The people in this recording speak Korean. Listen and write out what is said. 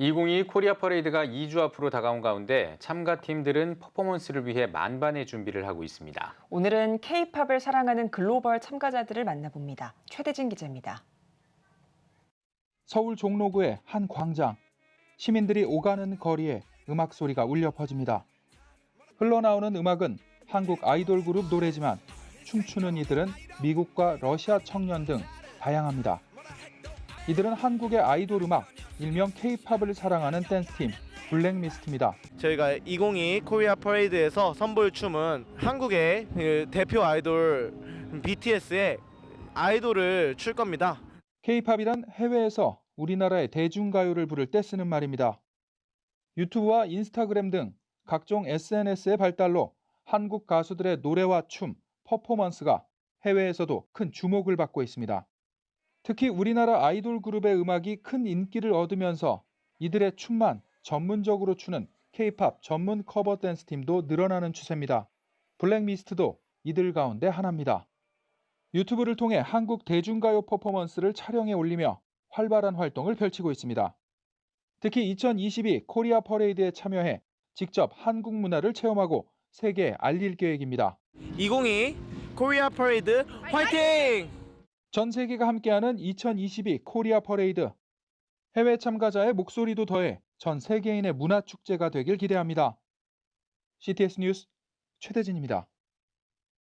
2022 코리아 퍼레이드가 2주 앞으로 다가온 가운데 참가팀들은 퍼포먼스를 위해 만반의 준비를 하고 있습니다. 오늘은 K-팝을 사랑하는 글로벌 참가자들을 만나봅니다. 최대진 기자입니다. 서울 종로구의 한 광장. 시민들이 오가는 거리에 음악 소리가 울려 퍼집니다. 흘러나오는 음악은 한국 아이돌 그룹 노래지만 춤추는 이들은 미국과 러시아 청년 등 다양합니다. 이들은 한국의 아이돌 음악, 일명 K-팝을 사랑하는 댄스팀 블랙미스트입니다. 저희가 2022 코리아 퍼레이드에서 선보일 춤은 한국의 그 대표 아이돌 BTS의 아이돌을 출 겁니다. K-팝이란 해외에서 우리나라의 대중가요를 부를 때 쓰는 말입니다. 유튜브와 인스타그램 등 각종 SNS의 발달로 한국 가수들의 노래와 춤, 퍼포먼스가 해외에서도 큰 주목을 받고 있습니다. 특히 우리나라 아이돌 그룹의 음악이 큰 인기를 얻으면서 이들의 춤만 전문적으로 추는 K-팝 전문 커버 댄스 팀도 늘어나는 추세입니다. 블랙미스트도 이들 가운데 하나입니다. 유튜브를 통해 한국 대중가요 퍼포먼스를 촬영해 올리며 활발한 활동을 펼치고 있습니다. 특히 2022 코리아 퍼레이드에 참여해 직접 한국 문화를 체험하고 세계에 알릴 계획입니다. 2022 코리아 퍼레이드 화이팅! 전 세계가 함께하는 2022 코리아 퍼레이드. 해외 참가자의 목소리도 더해 전 세계인의 문화 축제가 되길 기대합니다. CTS 뉴스 최대진입니다.